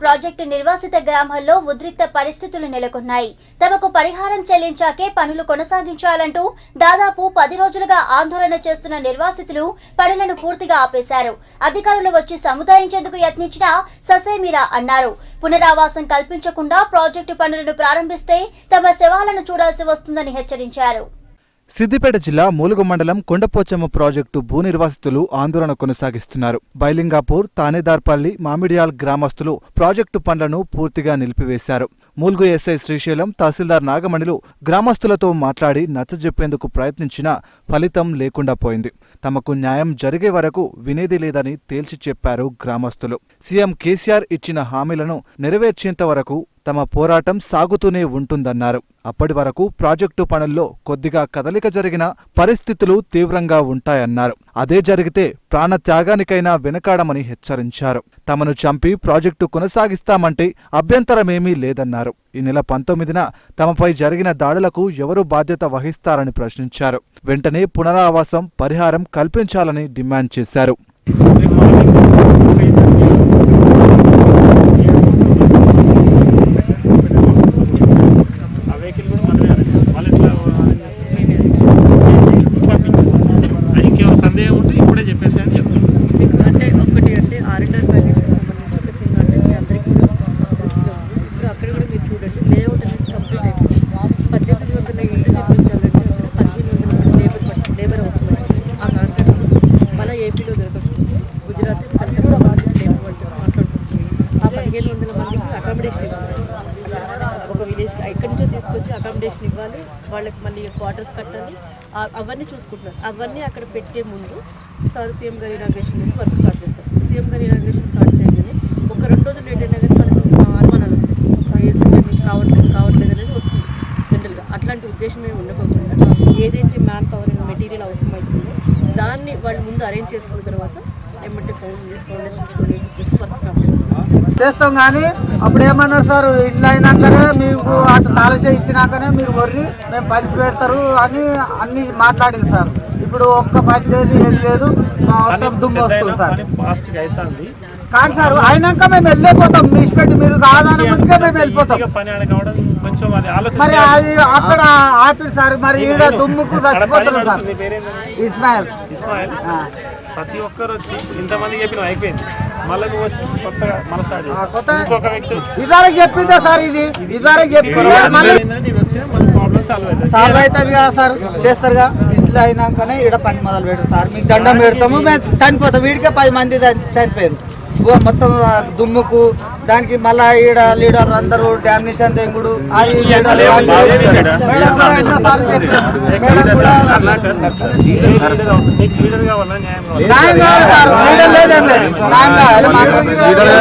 Project నిర్వాసిత గ్రామాల్లో ఉద్రిక్త పరిస్థితులు నెలకొన్నాయి. తమకు పరిహారం చెల్లించాకే పనులు కొనసాగించాలంటూ దాదాపు పది రోజులుగా ఆందోళన చేస్తున్న నిర్వాసితులు పనులను పూర్తిగా ఆపేశారు. అధికారులు వచ్చి సముదాయించేందుకు యత్నించినా ససేమిరా అన్నారు. పునరావాసం కల్పించకుండా ప్రాజెక్టు పనులను ప్రారంభిస్తే తమ శవాలను చూడాల్సి వస్తుందని హెచ్చరించారు. సిద్దిపేట జిల్లా మూలుగు మండలం కొండపోచమ్మ ప్రాజెక్టు భూ నిర్వాసితులు ఆందోళన కొనసాగిస్తున్నారు. బైలింగాపూర్ తానేదార్పల్లి మామిడియాల్ గ్రామస్తులు ప్రాజెక్టు పనులను పూర్తిగా నిలిపివేశారు. మూలుగు ఎస్ఐ శ్రీశైలం తహసీల్దార్ నాగమణిలు గ్రామస్తులతో మాట్లాడి నచ్చజెప్పేందుకు ప్రయత్నించినా ఫలితం లేకుండా పోయింది. తమకు న్యాయం జరిగే వరకు వినేది లేదని తేల్చి చెప్పారు గ్రామస్తులు. సీఎం కేసీఆర్ ఇచ్చిన హామీలను నెరవేర్చేంత వరకు తమ పోరాటం సాగుతూనే ఉంటుందన్నారు. అప్పటి వరకు ప్రాజెక్టు పనుల్లో కొద్దిగా కదలిక జరిగిన పరిస్థితులు తీవ్రంగా ఉంటాయన్నారు. అదే జరిగితే ప్రాణత్యాగానికైనా వెనకాడమని హెచ్చరించారు. తమను చంపి ప్రాజెక్టు కొనసాగిస్తామంటే అభ్యంతరమేమీ లేదన్నారు. ఈ నెల పంతొమ్మిదిన తమపై జరిగిన దాడులకు ఎవరు బాధ్యత వహిస్తారని ప్రశ్నించారు. వెంటనే పునరావాసం పరిహారం కల్పించాలని డిమాండ్ చేశారు ఆ వెహికల్ కూడా మనమే అరేంజ్ వాళ్ళు ఎట్లా అరేంజ్ చేస్తారు? పంపించారు. ఇంకేమైనా సందేహం ఉంటే ఇప్పుడే చెప్పేసి అని చెప్తాను అంటే ఒకటి అంటే ఆర్ఎన్ఆర్ కాలనీకి సంబంధించి ఒక చిన్న అంటే మీ అందరికీ కూడా దృష్టిలో ఉంది ఇప్పుడు అక్కడ కూడా మీరు చూడండి లేఅవుట్ అనేది కంప్లీట్ అయిపోయింది పద్దెనిమిది వందల ఇల్లు నిర్మించాలంటే అక్కడ పదిహేను వందల లేబర్ పట్టు లేబర్ అవసరం అవుతుంది. ఆ కాంట్రాక్ట్ మన ఏపీలో దొరకకపోతే గుజరాత్ కలకత్తా వాళ్ళు లేబర్ పట్టు మాట్లాడుకుంటుంది ఆ పదిహేను వందల మందికి అకామిడేషన్ ఇవ్వాలి ఒక విలేజ్ ఎక్కడి నుంచో తీసుకొచ్చి అకామిడేషన్ ఇవ్వాలి వాళ్ళకి మళ్ళీ క్వార్టర్స్ కట్టాలి. అవన్నీ చూసుకుంటున్నారు. అవన్నీ అక్కడ పెట్టే ముందు సార్ సీఎం గారి ఇనాగ్రేషన్ చేసి వర్క్ స్టార్ట్ చేస్తారు సీఎం గారి ఇనాగ్రేషన్ స్టార్ట్ చేయగానే ఒక రెండు రోజులు లేట్ అయినా కానీ మనకు అనుమానాలు వస్తాయి. ఏసీ కావట్లేదు కావట్లేదు అనేది వస్తుంది జనరల్గా అట్లాంటి ఉద్దేశం ఏమి ఉండకపోకుండా ఏదైతే మ్యాన్ పవర్ మెటీరియల్ అవసరం అవుతుందో దాన్ని వాళ్ళు ముందు అరేంజ్ చేసుకున్న తర్వాత ఏమంటే ఫోన్ ఫౌండేషన్ చేసి వర్క్ స్టార్ట్ చేస్తారు. చేస్తాం కానీ అప్పుడు ఏమన్నారు సార్ ఇల్లు అయినాకనే మీకు అటు తాలసే ఇచ్చినాకనే మీరు వర్రి మేము పని పెడతారు అని అన్ని మాట్లాడింది సార్. ఇప్పుడు ఒక్క పని లేదు ఏది లేదు మొత్తం దుమ్ము వస్తుంది సార్. కానీ సార్ అయినాక మేము వెళ్ళిపోతాం. మీ పెట్టి మీరు కాదని ముందుగా మేము వెళ్ళిపోతాం. మరి అది అక్కడ ఆపిరు సార్ మరి ఈడ దుమ్ముకు చచ్చిపోతున్నాం సార్. ఇస్మాయిల్. ఇస్మాయిల్. ప్రతి ఒక్కరు వచ్చి ఇంతమంది చెప్పిన అయిపోయింది. మళ్ళీ నువ్వు కొత్తగా మన స్టార్ట్ ఆ, చేయి. కొత్త ఇంకొక వ్యక్తి ఇదివరకు చెప్పిందే సార్ ఇది. ఇదివరకు చెప్పింది. సాల్వ్ అవుతుంది కదా సార్. చేస్తారుగా ఇంట్లో అయినాకనే ఈడ పని మొదలు పెడతారు సార్. మీకు దండం పెడతాము. మేము చనిపోతాం. వీడికే పది మంది చని- చనిపోయారు మొత్తం దుమ్ముకు దానికి మళ్ళా ఈడ లీడర్ అందరూ డామినేషన్ దెంగుడు అది న్యాయం కావాలా. న్యాయం కావాలి సార్. లీడర్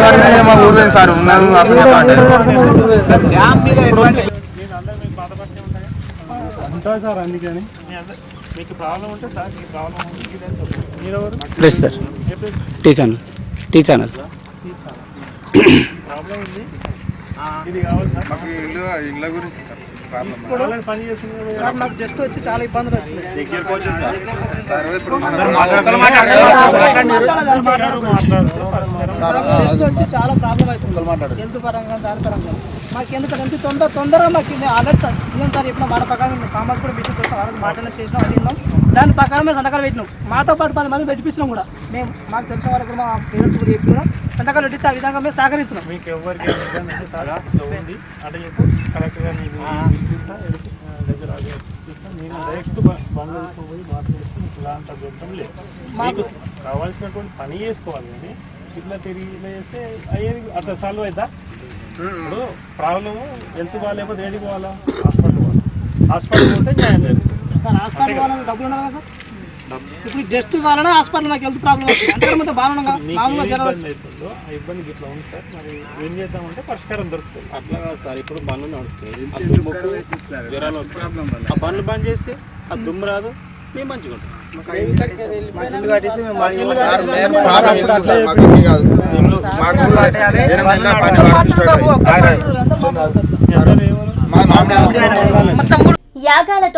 ఉంటాయి సార్ అందుకని మీకు ప్రాబ్లం ఉంటే సార్ ప్రాబ్లం ఉంది sir T channel T channel problem ఉంది ఇది కావాలి సార్ ఇల్లు ఇళ్ళ గురించి సార్. నాకు జస్ట్ వచ్చి చాలా ఇబ్బందులు వస్తున్నాయి జస్ట్ వచ్చి చాలా ప్రాబ్లం అవుతుంది. హెల్త్ పరంగా దాని పరంగా. మాకు ఎందుకంటే తొందర తొందరగా మాకు ఆల్రెడీ సార్. సీఎం సార్ చెప్పిన మాట ప్రకారం కామర్స్ కూడా మీటింగ్ కోసం ఆ రోజు మాట్లాడిన చేసినాం అడిగినాం దాని ప్రకారం మేము సంతకాలు పెట్టినాం. మాతో పాటు పది మంది పెట్టించినాం కూడా. మేము మాకు తెలిసిన వాళ్ళకి కూడా మా పేరెంట్స్ కూడా చెప్పి కూడా సంతకాలు పెట్టించి ఆ విధంగా మేము సహకరించినాం. మీకు ఎవరికి ఉంది అంటే చెప్పు కరెక్ట్గా దగ్గర డైరెక్ట్ మాట్లాడిస్తే మీకు ఇలాంటి అభ్యంతరం లేదు. మీకు కావాల్సినటువంటి పని చేసుకోవాలి కానీ ఇట్లా తిరిగి ఇట్లా చేస్తే అయ్యేది అట్లా సాల్వ్ అవుతా? ఇప్పుడు ప్రాబ్లము హెల్త్ బాగాలేకపోతే ఏడికి పోవాలా? హాస్పిటల్ పోవాలి? హాస్పిటల్ పోతే న్యాయం లేదు హాస్పిటల్ డబ్బులు ఉండాలి సార్? ఇప్పుడు జస్ట్ వాళ్ళనే హాస్పిటల్ నాకు హెల్త్ ప్రాబ్లం మధ్య బాగున్నాగా మీకు మామూలుగా జనాలు ఇబ్బంది ఇట్లా ఉంది సార్. మరి ఏం చేద్దామంటే పరిష్కారం దొరుకుతుంది. అట్లా కాదు సార్ ఇప్పుడు బండ్లు నడుస్తాయి. జ్వరాలు వస్తాయి. ఆ బండ్లు బంద్ చేస్తే ఆ దుమ్ము రాదు మేము మంచిగా ఉంటాం. యాగాలతో